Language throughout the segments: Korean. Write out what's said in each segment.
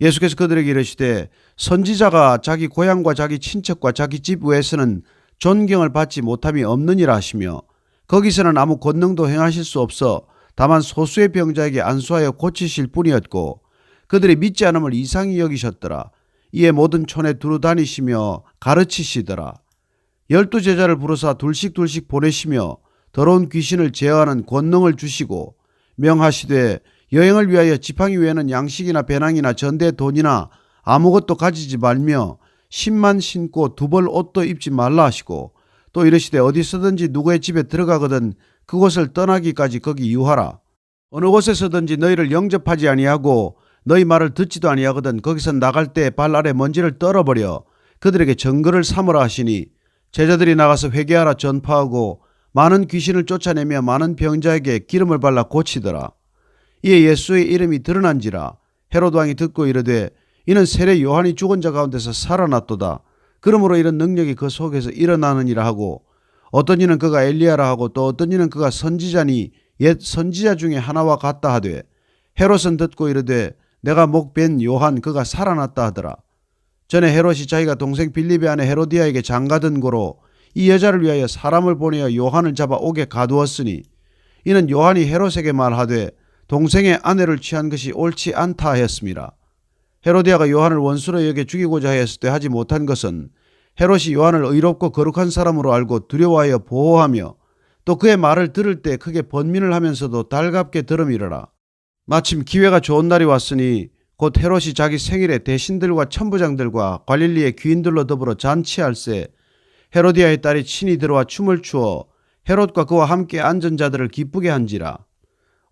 예수께서 그들에게 이르시되 선지자가 자기 고향과 자기 친척과 자기 집 외에서는 존경을 받지 못함이 없느니라 하시며 거기서는 아무 권능도 행하실 수 없어 다만 소수의 병자에게 안수하여 고치실 뿐이었고 그들이 믿지 않음을 이상히 여기셨더라. 이에 모든 촌에 두루 다니시며 가르치시더라. 열두 제자를 부르사 둘씩 둘씩 보내시며 더러운 귀신을 제어하는 권능을 주시고 명하시되 여행을 위하여 지팡이 외에는 양식이나 배낭이나 전대 돈이나 아무것도 가지지 말며 신만 신고 두 벌 옷도 입지 말라 하시고 또 이르시되 어디서든지 누구의 집에 들어가거든 그곳을 떠나기까지 거기 유하라. 어느 곳에서든지 너희를 영접하지 아니하고 너희 말을 듣지도 아니하거든 거기서 나갈 때 발 아래 먼지를 떨어버려 그들에게 증거를 삼으라 하시니 제자들이 나가서 회개하라 전파하고 많은 귀신을 쫓아내며 많은 병자에게 기름을 발라 고치더라 이에 예수의 이름이 드러난지라 헤롯 왕이 듣고 이르되 이는 세례 요한이 죽은 자 가운데서 살아났도다. 그러므로 이런 능력이 그 속에서 일어나느니라 하고 어떤 이는 그가 엘리야라 하고 또 어떤 이는 그가 선지자니 옛 선지자 중에 하나와 같다 하되 헤롯은 듣고 이르되 내가 목뺀 요한 그가 살아났다 하더라. 전에 헤롯이 자기가 동생 빌립의 아내 헤로디아에게 장가든 고로 이 여자를 위하여 사람을 보내어 요한을 잡아 옥에 가두었으니 이는 요한이 헤롯에게 말하되 동생의 아내를 취한 것이 옳지 않다 하였습니다. 헤로디아가 요한을 원수로 여겨 죽이고자 하였을 때 하지 못한 것은 헤롯이 요한을 의롭고 거룩한 사람으로 알고 두려워하여 보호하며 또 그의 말을 들을 때 크게 번민을 하면서도 달갑게 들음이러라. 마침 기회가 좋은 날이 왔으니 곧 헤롯이 자기 생일에 대신들과 천부장들과 관릴리의 귀인들로 더불어 잔치할세 헤로디아의 딸이 친히 들어와 춤을 추어 헤롯과 그와 함께 앉은 자들을 기쁘게 한지라.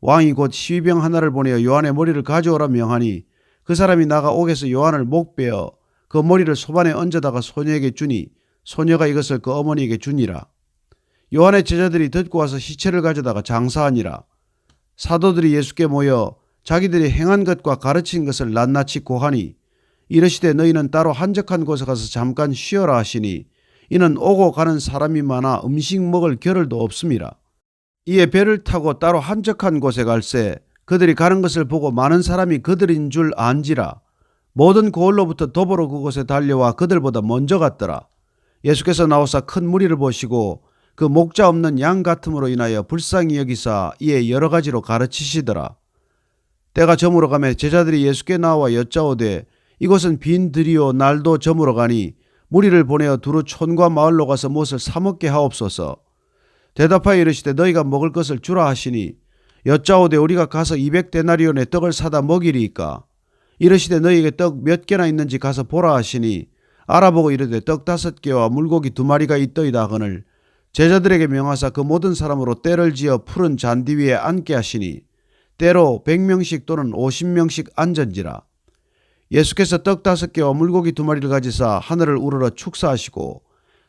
왕이 곧 시위병 하나를 보내어 요한의 머리를 가져오라 명하니 그 사람이 나가 옥에서 요한을 목 베어 그 머리를 소반에 얹어다가 소녀에게 주니 소녀가 이것을 그 어머니에게 주니라. 요한의 제자들이 듣고 와서 시체를 가져다가 장사하니라. 사도들이 예수께 모여 자기들이 행한 것과 가르친 것을 낱낱이 고하니 이르시되 너희는 따로 한적한 곳에 가서 잠깐 쉬어라 하시니 이는 오고 가는 사람이 많아 음식 먹을 겨를도 없음이라. 이에 배를 타고 따로 한적한 곳에 갈새 그들이 가는 것을 보고 많은 사람이 그들인 줄 안지라. 모든 고을로부터 도보로 그곳에 달려와 그들보다 먼저 갔더라. 예수께서 나오사 큰 무리를 보시고 그 목자 없는 양 같음으로 인하여 불쌍히 여기사 이에 여러 가지로 가르치시더라. 때가 저물어 가매 제자들이 예수께 나와 여짜오되 이곳은 빈 들이요 날도 저물어 가니 무리를 보내어 두루 촌과 마을로 가서 무엇을 사 먹게 하옵소서 대답하여 이르시되 너희가 먹을 것을 주라 하시니 여짜오되 우리가 가서 200데나리온의 떡을 사다 먹이리이까? 이르시되 너희에게 떡 몇 개나 있는지 가서 보라 하시니 알아보고 이르되 떡 다섯 개와 물고기 두 마리가 있더이다 하거늘 제자들에게 명하사 그 모든 사람으로 때를 지어 푸른 잔디 위에 앉게 하시니 때로 100명씩 또는 50명씩 앉은지라. 예수께서 떡 다섯 개와 물고기 두 마리를 가지사 하늘을 우러러 축사하시고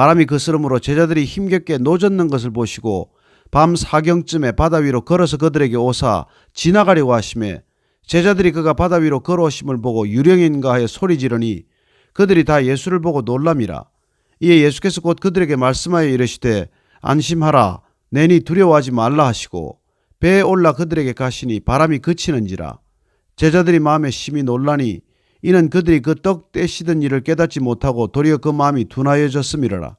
바람이 그스름으로 제자들이 힘겹게 노젓는 것을 보시고 밤 사경쯤에 바다 위로 걸어서 그들에게 오사 지나가려고 하심에 제자들이 그가 바다 위로 걸어오심을 보고 유령인가 하여 소리 지르니 그들이 다 예수를 보고 놀람이라. 이에 예수께서 곧 그들에게 말씀하여 이르시되 안심하라. 내니 두려워하지 말라 하시고 배에 올라 그들에게 가시니 바람이 그치는지라. 제자들이 마음에 심히 놀라니 이는 그들이 그 떡 떼시던 일을 깨닫지 못하고 도리어 그 마음이 둔하여졌음이라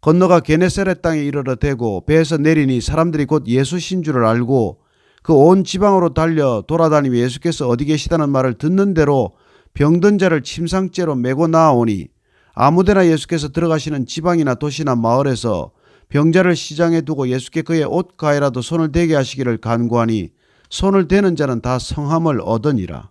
건너가 게네사렛 땅에 이르러 대고 배에서 내리니 사람들이 곧 예수신 줄을 알고 그 온 지방으로 달려 돌아다니며 예수께서 어디 계시다는 말을 듣는 대로 병든 자를 침상째로 메고 나아오니 아무데나 예수께서 들어가시는 지방이나 도시나 마을에서 병자를 시장에 두고 예수께 그의 옷 가에라도 손을 대게 하시기를 간구하니 손을 대는 자는 다 성함을 얻으니라.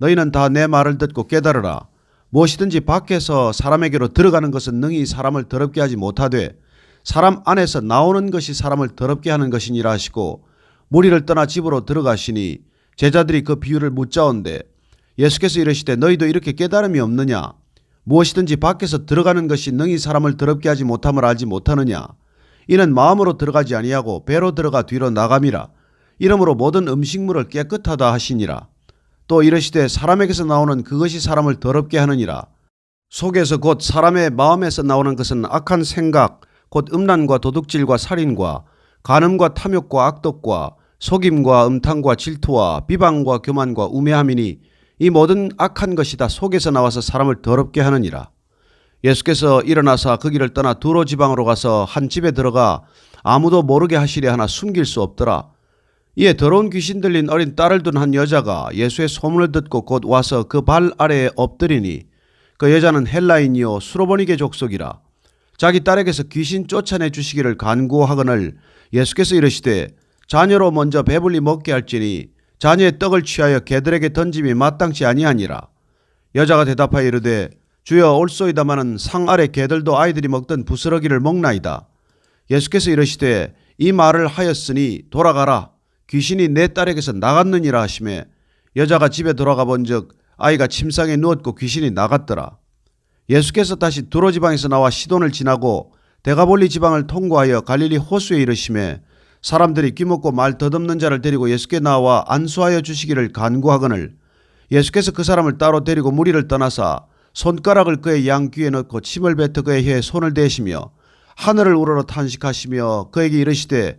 너희는 다 내 말을 듣고 깨달으라. 무엇이든지 밖에서 사람에게로 들어가는 것은 능히 사람을 더럽게 하지 못하되 사람 안에서 나오는 것이 사람을 더럽게 하는 것이니라 하시고 무리를 떠나 집으로 들어가시니 제자들이 그 비유를 묻자온데 예수께서 이르시되 너희도 이렇게 깨달음이 없느냐? 무엇이든지 밖에서 들어가는 것이 능히 사람을 더럽게 하지 못함을 알지 못하느냐? 이는 마음으로 들어가지 아니하고 배로 들어가 뒤로 나감이라. 이러므로 모든 음식물을 깨끗하다 하시니라 또 이르시되 사람에게서 나오는 그것이 사람을 더럽게 하느니라 속에서 곧 사람의 마음에서 나오는 것은 악한 생각 곧 음란과 도둑질과 살인과 간음과 탐욕과 악독과 속임과 음탕과 질투와 비방과 교만과 우매함이니 이 모든 악한 것이 다 속에서 나와서 사람을 더럽게 하느니라. 예수께서 일어나사 그 길을 떠나 두로 지방으로 가서 한 집에 들어가 아무도 모르게 하시려 하나 숨길 수 없더라. 이에 더러운 귀신 들린 어린 딸을 둔 한 여자가 예수의 소문을 듣고 곧 와서 그 발 아래에 엎드리니 그 여자는 헬라인이요 수로보니게 족속이라. 자기 딸에게서 귀신 쫓아내 주시기를 간구하거늘 예수께서 이르시되 자녀로 먼저 배불리 먹게 할지니 자녀의 떡을 취하여 개들에게 던짐이 마땅치 아니하니라. 여자가 대답하여 이르되 주여 올소이다마는 상 아래 개들도 아이들이 먹던 부스러기를 먹나이다. 예수께서 이르시되 이 말을 하였으니 돌아가라. 귀신이 내 딸에게서 나갔느니라 하심에 여자가 집에 돌아가 본즉 아이가 침상에 누웠고 귀신이 나갔더라. 예수께서 다시 두로 지방에서 나와 시돈을 지나고 대가볼리 지방을 통과하여 갈릴리 호수에 이르심에 사람들이 귀먹고 말 더듬는 자를 데리고 예수께 나와 안수하여 주시기를 간구하거늘 예수께서 그 사람을 따로 데리고 무리를 떠나사 손가락을 그의 양 귀에 넣고 침을 뱉어 그의 혀에 손을 대시며 하늘을 우러러 탄식하시며 그에게 이르시되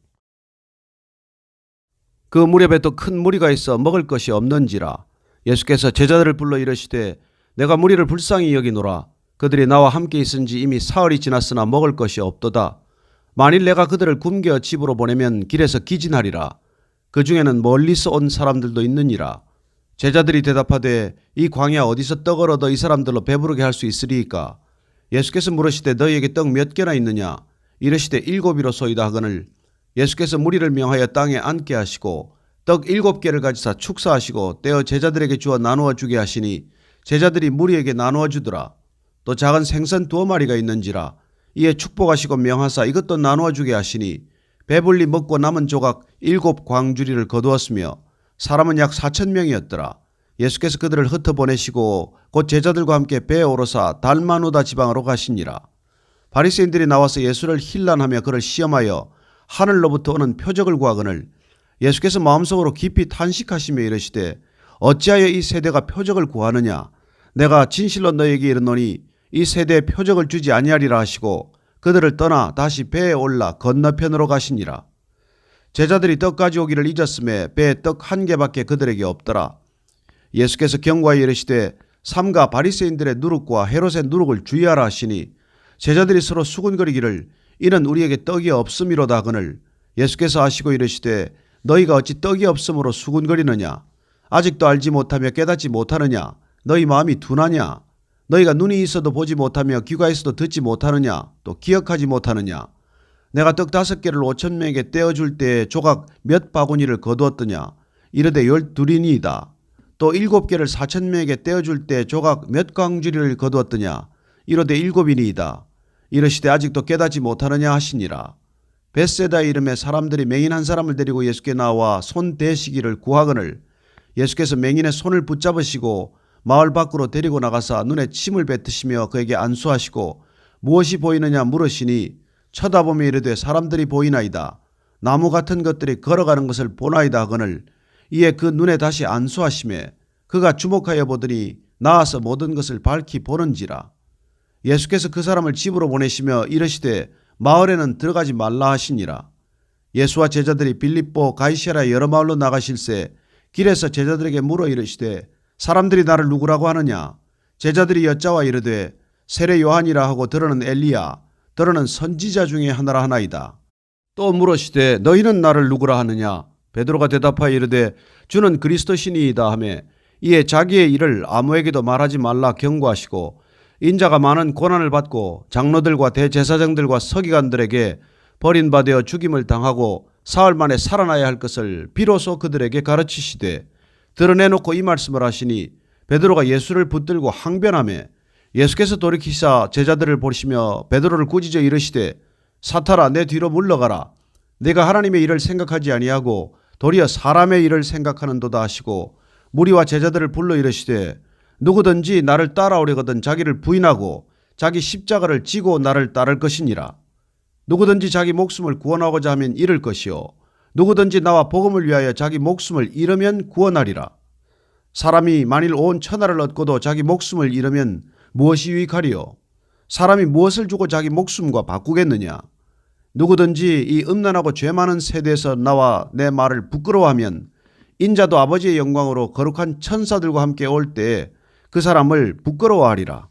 그 무렵에 또 큰 무리가 있어 먹을 것이 없는지라. 예수께서 제자들을 불러 이르시되 내가 무리를 불쌍히 여기노라. 그들이 나와 함께 있은 지 이미 사흘이 지났으나 먹을 것이 없도다. 만일 내가 그들을 굶겨 집으로 보내면 길에서 기진하리라. 그 중에는 멀리서 온 사람들도 있느니라. 제자들이 대답하되 이 광야 어디서 떡을 얻어 이 사람들로 배부르게 할 수 있으리이까? 예수께서 물으시되 너희에게 떡 몇 개나 있느냐? 이르시되 일곱이로소이다 하거늘 예수께서 무리를 명하여 땅에 앉게 하시고 떡 일곱 개를 가지사 축사하시고 떼어 제자들에게 주어 나누어 주게 하시니 제자들이 무리에게 나누어 주더라. 또 작은 생선 두어 마리가 있는지라 이에 축복하시고 명하사 이것도 나누어 주게 하시니 배불리 먹고 남은 조각 일곱 광주리를 거두었으며 사람은 약 사천 명이었더라. 예수께서 그들을 흩어 보내시고 곧 제자들과 함께 배에 오르사 달마누다 지방으로 가시니라. 바리새인들이 나와서 예수를 힐난하며 그를 시험하여 하늘로부터 오는 표적을 구하거늘 예수께서 마음속으로 깊이 탄식하시며 이르시되 어찌하여 이 세대가 표적을 구하느냐? 내가 진실로 너에게 이르노니 이 세대에 표적을 주지 아니하리라 하시고 그들을 떠나 다시 배에 올라 건너편으로 가시니라. 제자들이 떡 가져오기를 잊었음에 배에 떡 한 개밖에 그들에게 없더라. 예수께서 경고하여 이르시되 삼가 바리새인들의 누룩과 헤롯의 누룩을 주의하라 하시니 제자들이 서로 수군거리기를 이는 우리에게 떡이 없음이로다 하거늘 예수께서 하시고 이르시되 너희가 어찌 떡이 없음으로 수군거리느냐? 아직도 알지 못하며 깨닫지 못하느냐? 너희 마음이 둔하냐? 너희가 눈이 있어도 보지 못하며 귀가 있어도 듣지 못하느냐? 또 기억하지 못하느냐? 내가 떡 다섯 개를 오천 명에게 떼어줄 때 조각 몇 바구니를 거두었더냐? 이르되 열둘이니이다. 또 일곱 개를 사천 명에게 떼어줄 때 조각 몇 광주리를 거두었더냐? 이르되 일곱이니이다 이르시되 아직도 깨닫지 못하느냐 하시니라. 베세다 이름의 사람들이 맹인 한 사람을 데리고 예수께 나와 손 대시기를 구하거늘 예수께서 맹인의 손을 붙잡으시고 마을 밖으로 데리고 나가사 눈에 침을 뱉으시며 그에게 안수하시고 무엇이 보이느냐 물으시니 쳐다보며 이르되 사람들이 보이나이다. 나무 같은 것들이 걸어가는 것을 보나이다 하거늘 이에 그 눈에 다시 안수하심에 그가 주목하여 보더니 나아서 모든 것을 밝히 보는지라 예수께서 그 사람을 집으로 보내시며 이르시되 마을에는 들어가지 말라 하시니라. 예수와 제자들이 빌립보 가이시라 여러 마을로 나가실새 길에서 제자들에게 물어 이르시되 사람들이 나를 누구라고 하느냐 제자들이 여짜와 이르되 세례 요한이라 하고 들어는 엘리야 들어는 선지자 중에 하나라 하나이다. 또 물으시되 너희는 나를 누구라 하느냐 베드로가 대답하여 이르되 주는 그리스도시니이다 하매 이에 자기의 일을 아무에게도 말하지 말라 경고하시고 인자가 많은 고난을 받고 장로들과 대제사장들과 서기관들에게 버림받아 죽임을 당하고 사흘 만에 살아나야 할 것을 비로소 그들에게 가르치시되 드러내놓고 이 말씀을 하시니 베드로가 예수를 붙들고 항변하며 예수께서 돌이키사 제자들을 보시며 베드로를 꾸짖어 이르시되 사탄아 내 뒤로 물러가라. 내가 하나님의 일을 생각하지 아니하고 도리어 사람의 일을 생각하는도다 하시고 무리와 제자들을 불러 이르시되 누구든지 나를 따라오려거든 자기를 부인하고 자기 십자가를 지고 나를 따를 것이니라. 누구든지 자기 목숨을 구원하고자 하면 잃을 것이요. 누구든지 나와 복음을 위하여 자기 목숨을 잃으면 구원하리라. 사람이 만일 온 천하를 얻고도 자기 목숨을 잃으면 무엇이 유익하리요? 사람이 무엇을 주고 자기 목숨과 바꾸겠느냐? 누구든지 이 음란하고 죄 많은 세대에서 나와 내 말을 부끄러워하면 인자도 아버지의 영광으로 거룩한 천사들과 함께 올 때 그 사람을 부끄러워하리라.